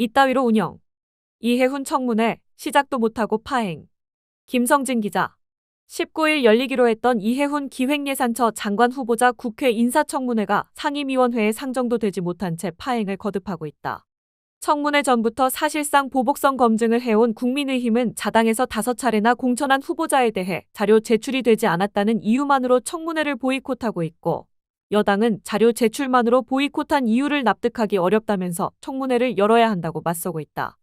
이따위로 운영. 이해훈 청문회 시작도 못하고 파행. 김성진 기자. 19일 열리기로 했던 이해훈 기획예산처 장관 후보자 국회 인사청문회가 상임위원회에 상정도 되지 못한 채 파행을 거듭하고 있다. 청문회 전부터 사실상 보복성 검증을 해온 국민의힘은 자당에서 다섯 차례나 공천한 후보자에 대해 자료 제출이 되지 않았다는 이유만으로 청문회를 보이콧하고 있고 여당은 자료 제출만으로 보이콧한 이유를 납득하기 어렵다면서 청문회를 열어야 한다고 맞서고 있다.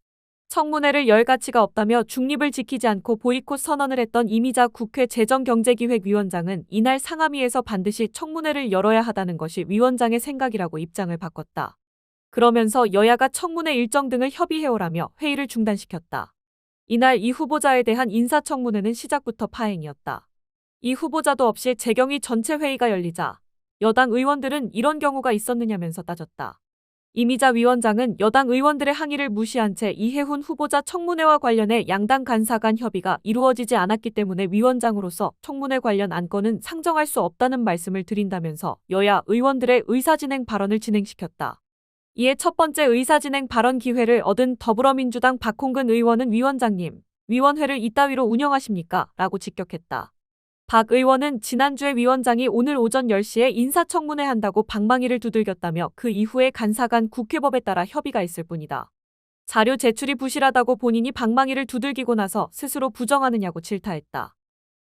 청문회를 열 가치가 없다며 중립을 지키지 않고 보이콧 선언을 했던 이미자 국회 재정경제기획위원장은 이날 상암위에서 반드시 청문회를 열어야 하다는 것이 위원장의 생각이라고 입장을 바꿨다. 그러면서 여야가 청문회 일정 등을 협의해오라며 회의를 중단시켰다. 이날 이 후보자에 대한 인사청문회는 시작부터 파행이었다. 이 후보자도 없이 재경위 전체 회의가 열리자 여당 의원들은 이런 경우가 있었느냐면서 따졌다. 이미자 위원장은 여당 의원들의 항의를 무시한 채 이해훈 후보자 청문회와 관련해 양당 간사 간 협의가 이루어지지 않았기 때문에 위원장으로서 청문회 관련 안건은 상정할 수 없다는 말씀을 드린다면서 여야 의원들의 의사진행 발언을 진행시켰다. 이에 첫 번째 의사진행 발언 기회를 얻은 더불어민주당 박홍근 의원은 위원장님, 위원회를 이따위로 운영하십니까? 라고 직격했다. 박 의원은 지난주에 위원장이 오늘 오전 10시에 인사청문회 한다고 방망이를 두들겼다며 그 이후에 간사 간 국회법에 따라 협의가 있을 뿐이다. 자료 제출이 부실하다고 본인이 방망이를 두들기고 나서 스스로 부정하느냐고 질타했다.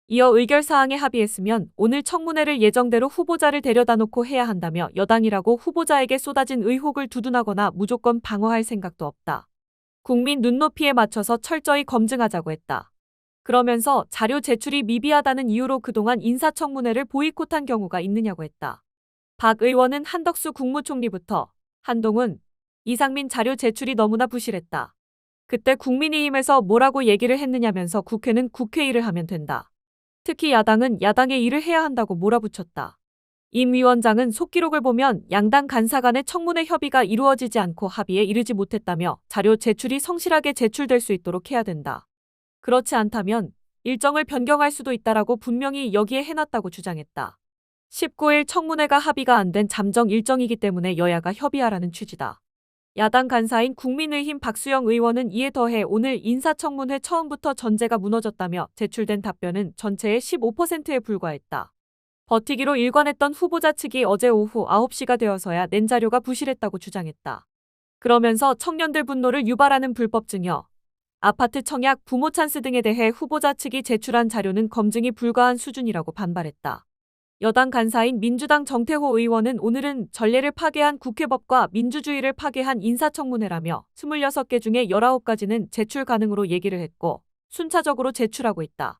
이어 의결 사항에 합의했으면 오늘 청문회를 예정대로 후보자를 데려다 놓고 해야 한다며 여당이라고 후보자에게 쏟아진 의혹을 두둔하거나 무조건 방어할 생각도 없다. 국민 눈높이에 맞춰서 철저히 검증하자고 했다. 그러면서 자료 제출이 미비하다는 이유로 그동안 인사청문회를 보이콧한 경우가 있느냐고 했다. 박 의원은 한덕수 국무총리부터 한동훈, 이상민 자료 제출이 너무나 부실했다. 그때 국민의힘에서 뭐라고 얘기를 했느냐면서 국회는 국회 일을 하면 된다. 특히 야당은 야당의 일을 해야 한다고 몰아붙였다. 임 위원장은 속기록을 보면 양당 간사 간의 청문회 협의가 이루어지지 않고 합의에 이르지 못했다며 자료 제출이 성실하게 제출될 수 있도록 해야 된다. 그렇지 않다면 일정을 변경할 수도 있다라고 분명히 여기에 해놨다고 주장했다. 19일 청문회가 합의가 안 된 잠정 일정이기 때문에 여야가 협의하라는 취지다. 야당 간사인 국민의힘 박수영 의원은 이에 더해 오늘 인사청문회 처음부터 전제가 무너졌다며 제출된 답변은 전체의 15%에 불과했다. 버티기로 일관했던 후보자 측이 어제 오후 9시가 되어서야 낸 자료가 부실했다고 주장했다. 그러면서 청년들 분노를 유발하는 불법 증여, 아파트 청약, 부모 찬스 등에 대해 후보자 측이 제출한 자료는 검증이 불가한 수준이라고 반발했다. 여당 간사인 민주당 정태호 의원은 오늘은 전례를 파괴한 국회법과 민주주의를 파괴한 인사청문회라며 26개 중에 19가지는 제출 가능으로 얘기를 했고 순차적으로 제출하고 있다.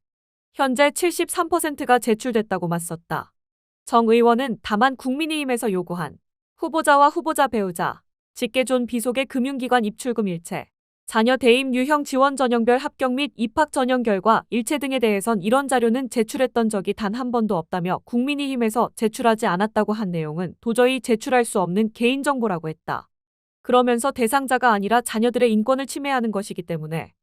현재 73%가 제출됐다고 맞섰다. 정 의원은 다만 국민의힘에서 요구한 후보자와 후보자 배우자, 직계존 비속의 금융기관 입출금 일체, 자녀 대입 유형 지원 전형별 합격 및 입학 전형 결과 일체 등에 대해선 이런 자료는 제출했던 적이 단 한 번도 없다며 국민의힘에서 제출하지 않았다고 한 내용은 도저히 제출할 수 없는 개인정보라고 했다. 그러면서 대상자가 아니라 자녀들의 인권을 침해하는 것이기 때문에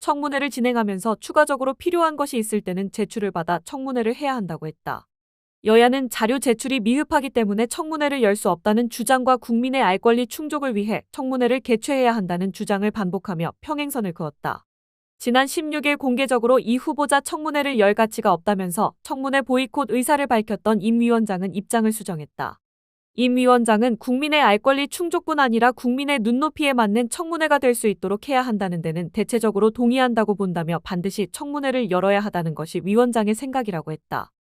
청문회를 진행하면서 추가적으로 필요한 것이 있을 때는 제출을 받아 청문회를 해야 한다고 했다. 여야는 자료 제출이 미흡하기 때문에 청문회를 열 수 없다는 주장과 국민의 알 권리 충족을 위해 청문회를 개최해야 한다는 주장을 반복하며 평행선을 그었다. 지난 16일 공개적으로 이 후보자 청문회를 열 가치가 없다면서 청문회 보이콧 의사를 밝혔던 임 위원장은 입장을 수정했다. 임 위원장은 국민의 알 권리 충족뿐 아니라 국민의 눈높이에 맞는 청문회가 될 수 있도록 해야 한다는 데는 대체적으로 동의한다고 본다며 반드시 청문회를 열어야 하다는 것이 위원장의 생각이라고 했다.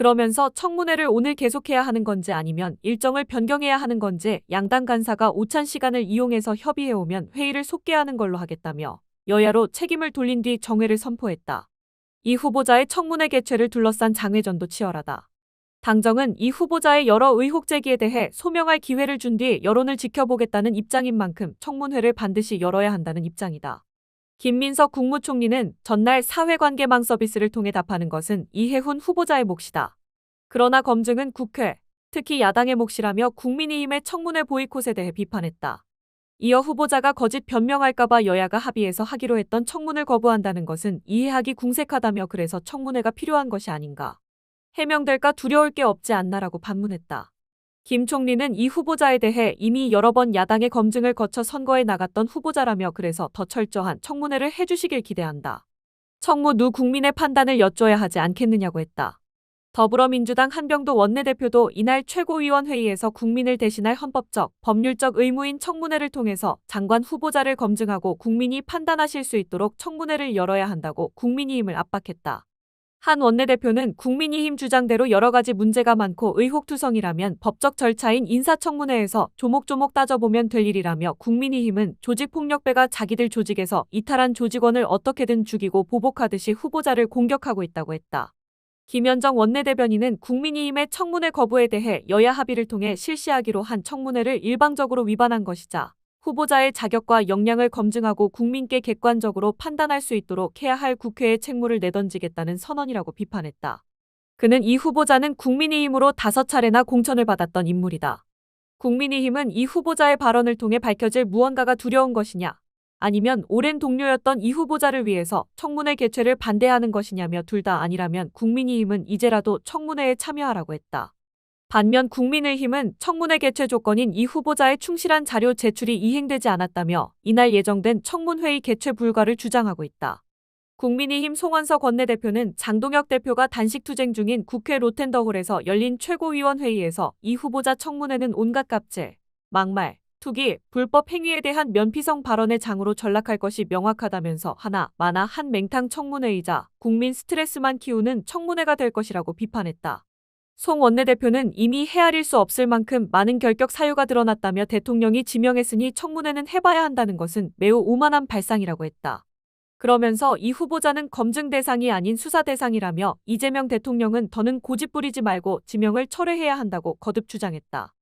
그러면서 청문회를 오늘 계속해야 하는 건지 아니면 일정을 변경해야 하는 건지 양당 간사가 오찬 시간을 이용해서 협의해오면 회의를 속개하는 걸로 하겠다며 여야로 책임을 돌린 뒤 정회를 선포했다. 이 후보자의 청문회 개최를 둘러싼 장외전도 치열하다. 당정은 이 후보자의 여러 의혹 제기에 대해 소명할 기회를 준 뒤 여론을 지켜보겠다는 입장인 만큼 청문회를 반드시 열어야 한다는 입장이다. 김민석 국무총리는 전날 사회관계망 서비스를 통해 답하는 것은 이해훈 후보자의 몫이다. 그러나 검증은 국회, 특히 야당의 몫이라며 국민의힘의 청문회 보이콧에 대해 비판했다. 이어 후보자가 거짓 변명할까봐 여야가 합의해서 하기로 했던 청문을 거부한다는 것은 이해하기 궁색하다며 그래서 청문회가 필요한 것이 아닌가. 해명될까 두려울 게 없지 않나라고 반문했다. 김 총리는 이 후보자에 대해 이미 여러 번 야당의 검증을 거쳐 선거에 나갔던 후보자라며 그래서 더 철저한 청문회를 해주시길 기대한다. 청무 누 국민의 판단을 여쭤야 하지 않겠느냐고 했다. 더불어민주당 한병도 원내대표도 이날 최고위원회의에서 국민을 대신할 헌법적, 법률적 의무인 청문회를 통해서 장관 후보자를 검증하고 국민이 판단하실 수 있도록 청문회를 열어야 한다고 국민의힘을 압박했다. 한 원내대표는 국민의힘 주장대로 여러 가지 문제가 많고 의혹투성이라면 법적 절차인 인사청문회에서 조목조목 따져보면 될 일이라며 국민의힘은 조직폭력배가 자기들 조직에서 이탈한 조직원을 어떻게든 죽이고 보복하듯이 후보자를 공격하고 있다고 했다. 김현정 원내대변인은 국민의힘의 청문회 거부에 대해 여야 합의를 통해 실시하기로 한 청문회를 일방적으로 위반한 것이자 후보자의 자격과 역량을 검증하고 국민께 객관적으로 판단할 수 있도록 해야 할 국회의 책무를 내던지겠다는 선언이라고 비판했다. 그는 이 후보자는 국민의힘으로 다섯 차례나 공천을 받았던 인물이다. 국민의힘은 이 후보자의 발언을 통해 밝혀질 무언가가 두려운 것이냐, 아니면 오랜 동료였던 이 후보자를 위해서 청문회 개최를 반대하는 것이냐며 둘 다 아니라면 국민의힘은 이제라도 청문회에 참여하라고 했다. 반면 국민의힘은 청문회 개최 조건인 이 후보자의 충실한 자료 제출이 이행되지 않았다며 이날 예정된 청문회의 개최 불가를 주장하고 있다. 국민의힘 송원석 원내대표는 장동혁 대표가 단식 투쟁 중인 국회 로텐더홀에서 열린 최고위원회의에서 이 후보자 청문회는 온갖 깝제, 막말, 투기, 불법 행위에 대한 면피성 발언의 장으로 전락할 것이 명확하다면서 하나, 마나 한 맹탕 청문회이자 국민 스트레스만 키우는 청문회가 될 것이라고 비판했다. 송 원내대표는 이미 헤아릴 수 없을 만큼 많은 결격 사유가 드러났다며 대통령이 지명했으니 청문회는 해봐야 한다는 것은 매우 오만한 발상이라고 했다. 그러면서 이 후보자는 검증 대상이 아닌 수사 대상이라며 이재명 대통령은 더는 고집 부리지 말고 지명을 철회해야 한다고 거듭 주장했다.